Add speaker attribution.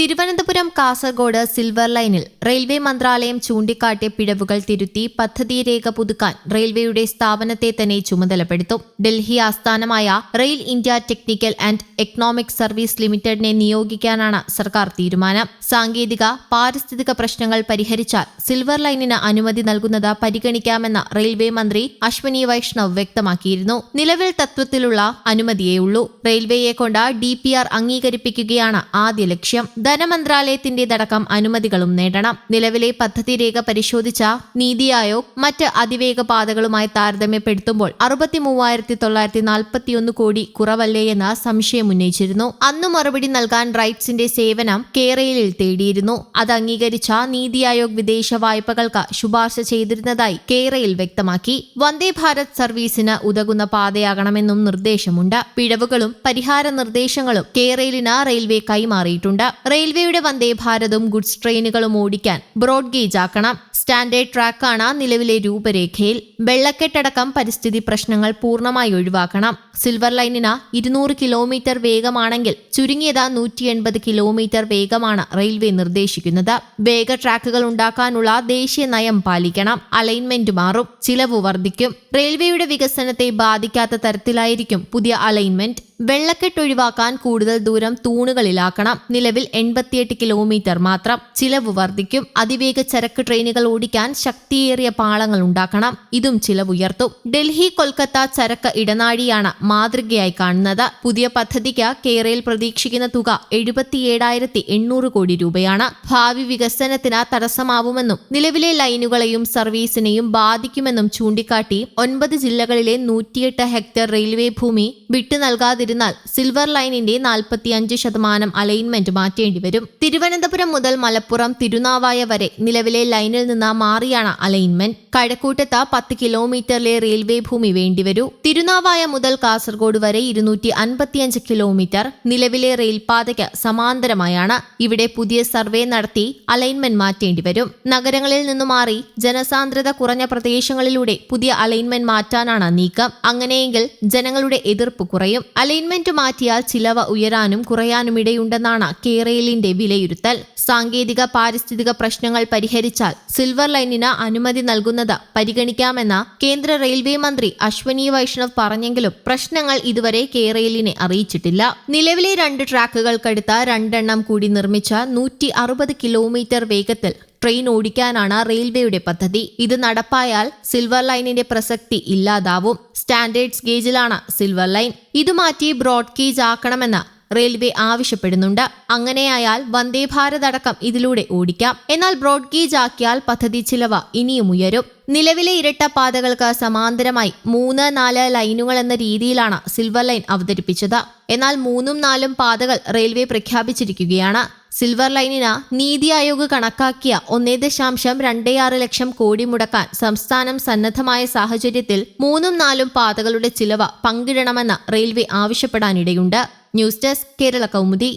Speaker 1: Thiruvananthapuram Kasaragod silver ലൈനിൽ railway മന്ത്രാലയം ചൂണ്ടിക്കാട്ടിയ പിഴവുകൾ തിരുത്തി പദ്ധതി രേഖ പുതുക്കാൻ റെയിൽവേയുടെ സ്ഥാപനത്തെ തന്നെ ചുമതലപ്പെടുത്തും. ഡൽഹി ആസ്ഥാനമായ Rail India technical and economic service ലിമിറ്റഡിനെ നിയോഗിക്കാനാണ് സർക്കാർ തീരുമാനം. സാങ്കേതിക പാരിസ്ഥിതിക പ്രശ്നങ്ങൾ പരിഹരിച്ചാൽ സിൽവർ ലൈനിന് അനുമതി നൽകുന്നത് പരിഗണിക്കാമെന്ന് റെയിൽവേ മന്ത്രി അശ്വനി വൈഷ്ണവ് വ്യക്തമാക്കിയിരുന്നു. നിലവിൽ തത്വത്തിലുള്ള അനുമതിയേയുള്ളൂ റെയിൽവേയെ കൊണ്ട് ഡി അംഗീകരിപ്പിക്കുകയാണ് ആദ്യ ലക്ഷ്യം. ധനമന്ത്രാലയത്തിന്റേതടക്കം അനുമതികളും നേടണം. നിലവിലെ പദ്ധതി രേഖ പരിശോധിച്ച നീതി ആയോഗ് മറ്റ് അതിവേഗ പാതകളുമായി താരതമ്യപ്പെടുത്തുമ്പോൾ അറുപത്തി മൂവായിരത്തി തൊള്ളായിരത്തി നാൽപ്പത്തിയൊന്ന് കോടി കുറവല്ലേയെന്ന് സംശയം ഉന്നയിച്ചിരുന്നു. അന്ന് മറുപടി നൽകാൻ റൈറ്റ്സിന്റെ സേവനം കേരളയിൽ തേടിയിരുന്നു. അത് അംഗീകരിച്ച നീതി ആയോഗ് വിദേശ വായ്പകൾക്ക് ശുപാർശ ചെയ്തിരുന്നതായി കേരയിൽ വ്യക്തമാക്കി. വന്ദേ ഭാരത് സർവീസിന് ഉതകുന്ന പാതയാകണമെന്നും നിർദ്ദേശമുണ്ട്. പിഴവുകളും പരിഹാര നിർദ്ദേശങ്ങളും കേരളിന് റെയിൽവേ കൈമാറിയിട്ടുണ്ട്. റെയിൽവേയുടെ വന്ദേ ഭാരതും ഗുഡ്സ് ട്രെയിനുകളും ഓടിക്കാൻ ബ്രോഡ് ഗേജ് ആക്കണം സ്റ്റാൻഡേർഡ് ട്രാക്കാണ് നിലവിലെ രൂപരേഖയിൽ. വെള്ളക്കെട്ടടക്കം പരിസ്ഥിതി പ്രശ്നങ്ങൾ പൂർണമായി ഒഴിവാക്കണം. സിൽവർ ലൈനിന് ഇരുന്നൂറ് കിലോമീറ്റർ വേഗമാണെങ്കിൽ ചുരുങ്ങിയത് നൂറ്റി എൺപത് കിലോമീറ്റർ വേഗമാണ് റെയിൽവേ നിർദ്ദേശിക്കുന്നത്. വേഗ ട്രാക്കുകൾ ഉണ്ടാക്കാനുള്ള ദേശീയ നയം പാലിക്കണം. അലൈൻമെന്റ് മാറും. ചിലവ് വർദ്ധിക്കും. റെയിൽവേയുടെ വികസനത്തെ ബാധിക്കാത്ത തരത്തിലായിരിക്കും പുതിയ അലൈൻമെന്റ്. വെള്ളക്കെട്ട് ഒഴിവാക്കാൻ കൂടുതൽ ദൂരം തൂണുകളിലാക്കണം. നിലവിൽ എൺപത്തിയെട്ട് കിലോമീറ്റർ മാത്രം ചിലവ് വർദ്ധിക്കും. അതിവേഗ ചരക്ക് ട്രെയിനുകൾ ഓടിക്കാൻ ശക്തിയേറിയ പാളങ്ങൾ ഉണ്ടാക്കണം. ഇതും ചിലവ് ഉയർത്തും ഡൽഹി കൊൽക്കത്ത ചരക്ക് ഇടനാഴിയാണ് മാതൃകയായി കാണുന്നത്. പുതിയ പദ്ധതിക്ക് കേരളയിൽ പ്രതീക്ഷിക്കുന്ന തുക എഴുപത്തിയേഴായിരത്തി എണ്ണൂറ് കോടി രൂപയാണ്. ഭാവി വികസനത്തിന് തടസ്സമാവുമെന്നും നിലവിലെ ലൈനുകളെയും സർവീസിനെയും ബാധിക്കുമെന്നും ചൂണ്ടിക്കാട്ടി ഒൻപത് ജില്ലകളിലെ നൂറ്റിയെട്ട് ഹെക്ടർ റെയിൽവേ ഭൂമി വിട്ടു നൽകാതിരുന്നാൽ സിൽവർ ലൈനിന്റെ നാൽപ്പത്തിയഞ്ച് ശതമാനം അലൈൻമെന്റ് മാറ്റേണ്ടി വരും. തിരുവനന്തപുരം മുതൽ മലപ്പുറം തിരുനാവായ വരെ നിലവിലെ ലൈനിൽ നിന്ന് മാറിയാണ് അലൈൻമെന്റ് കഴക്കൂട്ടത്ത് പത്ത് കിലോമീറ്ററിലെ റെയിൽവേ ഭൂമി വേണ്ടിവരൂ തിരുനാവായ മുതൽ കാസർഗോഡ് വരെ ഇരുന്നൂറ്റി അൻപത്തിയഞ്ച് കിലോമീറ്റർ നിലവിലെ റെയിൽപാതയ്ക്ക് സമാന്തരമായാണ്. ഇവിടെ പുതിയ സർവേ നടത്തി അലൈൻമെന്റ് മാറ്റേണ്ടി വരും. നഗരങ്ങളിൽ നിന്നു മാറി ജനസാന്ദ്രത കുറഞ്ഞ പ്രദേശങ്ങളിലൂടെ പുതിയ അലൈൻമെന്റ് മാറ്റാനാണ് നീക്കം. അങ്ങനെയെങ്കിൽ ജനങ്ങളുടെ എതിർപ്പ് കുറയും. അലൈൻമെന്റ് മാറ്റിയാൽ ചിലവ് ഉയരാനും കുറയാനും ഇടയുണ്ടെന്നാണ് കേരളിന്റെ വിലയിരുത്തൽ. സാങ്കേതിക പാരിസ്ഥിതിക പ്രശ്നങ്ങൾ പരിഹരിച്ചാൽ സിൽവർ ലൈനിന് അനുമതി നൽകുന്നത് പരിഗണിക്കാമെന്ന് കേന്ദ്ര റെയിൽവേ മന്ത്രി അശ്വനി വൈഷ്ണവ് പറഞ്ഞെങ്കിലും പ്രശ്നങ്ങൾ ഇതുവരെ കേരളിനെ അറിയിച്ചിട്ടില്ല. നിലവിലെ രണ്ട് ട്രാക്കുകൾക്കടുത്ത രണ്ടെണ്ണം കൂടി നിർമ്മിച്ച നൂറ്റി കിലോമീറ്റർ വേഗത്തിൽ ട്രെയിൻ ഓടിക്കാനാണ് റെയിൽവേയുടെ പദ്ധതി. ഇത് നടപ്പായാൽ സിൽവർ ലൈനിന്റെ പ്രസക്തി ഇല്ലാതാവും. സ്റ്റാൻഡേർഡ്സ് ഗേജിലാണ് സിൽവർ ലൈൻ. ഇത് മാറ്റി ബ്രോഡ് ഗേജ് ആക്കണമെന്ന് റെയിൽവേ ആവശ്യപ്പെടുന്നുണ്ട്. അങ്ങനെയായാൽ വന്ദേ ഭാരത് അടക്കം ഇതിലൂടെ ഓടിക്കാം. എന്നാൽ ബ്രോഡ് ഗേജ് ആക്കിയാൽ പദ്ധതി ചിലവ് ഇനിയും ഉയരും. നിലവിലെ ഇരട്ട പാതകൾക്ക് സമാന്തരമായി മൂന്ന് നാല് ലൈനുകൾ എന്ന രീതിയിലാണ് സിൽവർ ലൈൻ അവതരിപ്പിച്ചത്. എന്നാൽ മൂന്നും നാലും പാതകൾ റെയിൽവേ പ്രഖ്യാപിച്ചിരിക്കുകയാണ്. സിൽവർ ലൈനിന് നീതി ആയോഗ് കണക്കാക്കിയ ഒന്നേ ദശാംശം രണ്ടേ ആറ് ലക്ഷം കോടി മുടക്കാൻ സംസ്ഥാനം സന്നദ്ധമായ സാഹചര്യത്തിൽ മൂന്നും നാലും പാതകളുടെ ചിലവ് പങ്കിടണമെന്ന് railway ആവശ്യപ്പെടാനിടയുണ്ട്. News desk Kerala Kaumudi.